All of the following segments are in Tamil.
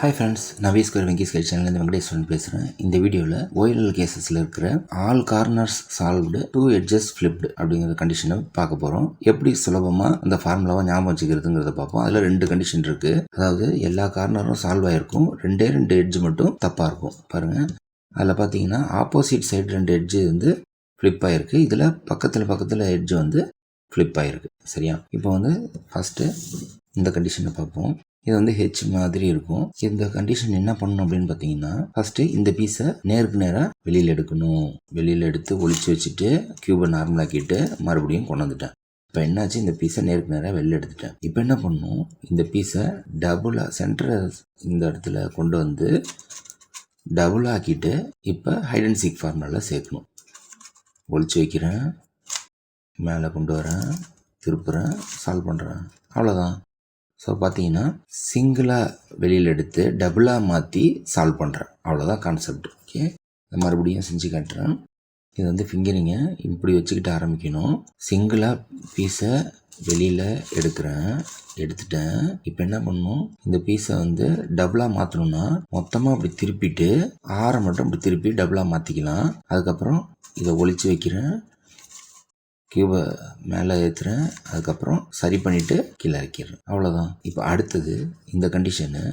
ஹாய் ஃப்ரெண்ட்ஸ் நவீஸ்கர் வெங்கி ஸ்கை சேனல்லேருந்து வெங்கடேஸ்வரன் பேசுகிறேன் இந்த வீடியோவில் ஓஎல்எல் கேசஸில் இருக்கிற all corners solved two edges flipped அப்படிங்கிற கண்டிஷனை பார்க்க போகிறோம் எப்படி சுலபமாக அந்த ஃபார்முலாவை ஞாபகம் வச்சுக்கிறதுங்கிறத பார்ப்போம். அதில் ரெண்டு கண்டிஷன் இருக்குது அதாவது எல்லா கார்னரும் சால்வ் ஆகிருக்கும் ரெண்டே ரெண்டு எட்ஜ் மட்டும் தப்பாக இருக்கும். பாருங்கள் அதில் பார்த்தீங்கன்னா ஆப்போசிட் சைடு ரெண்டு எட்ஜு வந்து ஃப்ளிப் ஆகிருக்கு இதில் பக்கத்தில் பக்கத்தில் எட்ஜ் வந்து ஃப்ளிப் ஆகிருக்கு சரியா? இப்போ வந்து ஃபஸ்ட்டு இந்த கண்டிஷனை பார்ப்போம். இது வந்து ஹெச் மாதிரி இருக்கும். இந்த கண்டிஷன் என்ன பண்ணணும் அப்படின்னு பார்த்தீங்கன்னா ஃபர்ஸ்ட் இந்த பீஸை நேருக்கு நேராக வெளியில் எடுக்கணும். வெளியில் எடுத்து ஒழிச்சு வச்சுட்டு கியூபை நார்மலாக்கிட்டு மறுபடியும் கொண்டு வந்துட்டேன். இப்போ என்னாச்சு? இந்த பீஸை நேருக்கு நேராக வெளில எடுத்துட்டேன். இப்போ என்ன பண்ணணும் இந்த பீஸை டபுளாக சென்டரை இந்த இடத்துல கொண்டு வந்து டபுள் ஆக்கிட்டு இப்போ ஹைட் அண்ட் சீக் ஃபார்முலாவில் சேர்க்கணும். ஒழிச்சு வைக்கிறேன். மேலே கொண்டு வரேன். திருப்புறேன். சால்வ் பண்ணுறேன் அவ்வளோதான் ஸோ பார்த்தீங்கன்னா சிங்கிளாக வெளியில் எடுத்து டபுளாக மாற்றி சால்வ் பண்ணுறேன் அவ்வளோதான் கான்செப்ட் ஓகே இதை மறுபடியும் செஞ்சு காட்டுறேன். இது வந்து ஃபிங்கரிங்கை இப்படி வச்சுக்கிட்டு ஆரம்பிக்கணும். சிங்கிளாக பீஸை வெளியில் எடுக்கிறேன். எடுத்துட்டேன். இப்போ என்ன பண்ணணும்? இந்த பீஸை வந்து டபுளாக மாற்றணும்னா மொத்தமாக அப்படி திருப்பிட்டு ஆறை மட்டும் அப்படி திருப்பி டபுளாக மாற்றிக்கலாம் அதுக்கப்புறம் இதை ஒழிச்சு வைக்கிறேன். கியூபை மேலே ஏற்றுறேன் அதுக்கப்புறம் சரி பண்ணிவிட்டு கீழே இறக்கிடுறேன். அவ்வளோதான் இப்போ அடுத்தது இந்த கண்டிஷனு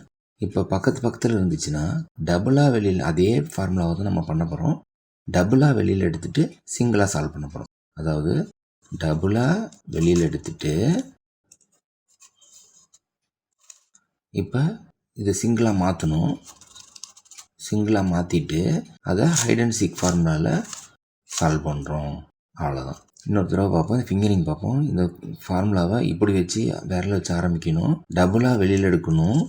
இப்போ பக்கத்து பக்கத்தில் இருந்துச்சுன்னா டபுளாக வெளியில் அதே ஃபார்முலாவை தான் நம்ம பண்ண போகிறோம் டபுளாக வெளியில் எடுத்துட்டு சிங்கிளாக சால்வ் பண்ண போகிறோம் அதாவது டபுளாக வெளியில் எடுத்துட்டு இப்போ இது சிங்கிளாக மாற்றணும் சிங்கிளாக மாற்றிட்டு அதை ஹைட் அண்ட் சீக் ஃபார்முலாவில் சால்வ் பண்ணுறோம் அவ்வளோதான் இன்னொரு தடவை பார்ப்போம் ஃபிங்கரிங் பார்ப்போம் இந்த ஃபார்முலாவை இப்படி வச்சு விரல வச்சு ஆரம்பிக்கணும். டபுளாக வெளியில் எடுக்கணும்.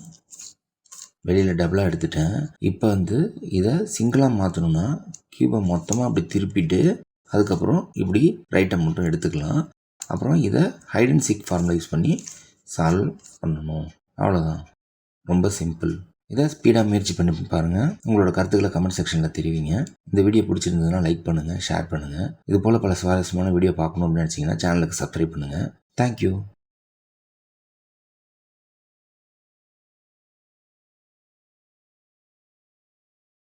வெளியில் டபுளாக எடுத்துட்டேன். இப்போ வந்து இதை சிங்கிளாக மாற்றணும்னா கியூபை மொத்தமாக அப்படி திருப்பிட்டு அதுக்கப்புறம் இப்படி ரைட்டை மட்டும் எடுத்துக்கலாம். அப்புறம் இதை hide and seek formula use பண்ணி சால்வ் பண்ணணும். அவ்வளோதான் ரொம்ப சிம்பிள் இதை ஸ்பீடாக முயற்சி பண்ணி பாருங்கள் உங்களோட கருத்துக்களை கமெண்ட் செக்ஷனில் தெரிவிங்க. இந்த வீடியோ பிடிச்சிருந்ததுன்னா லைக் பண்ணுங்கள் ஷேர் பண்ணுங்கள் இது போல் பல சுவாரஸ்யமான வீடியோ பார்க்கணும் அப்படின்னு நினச்சிங்கன்னா சேனலுக்கு சப்ஸ்கிரைப் பண்ணுங்கள் தேங்க்யூ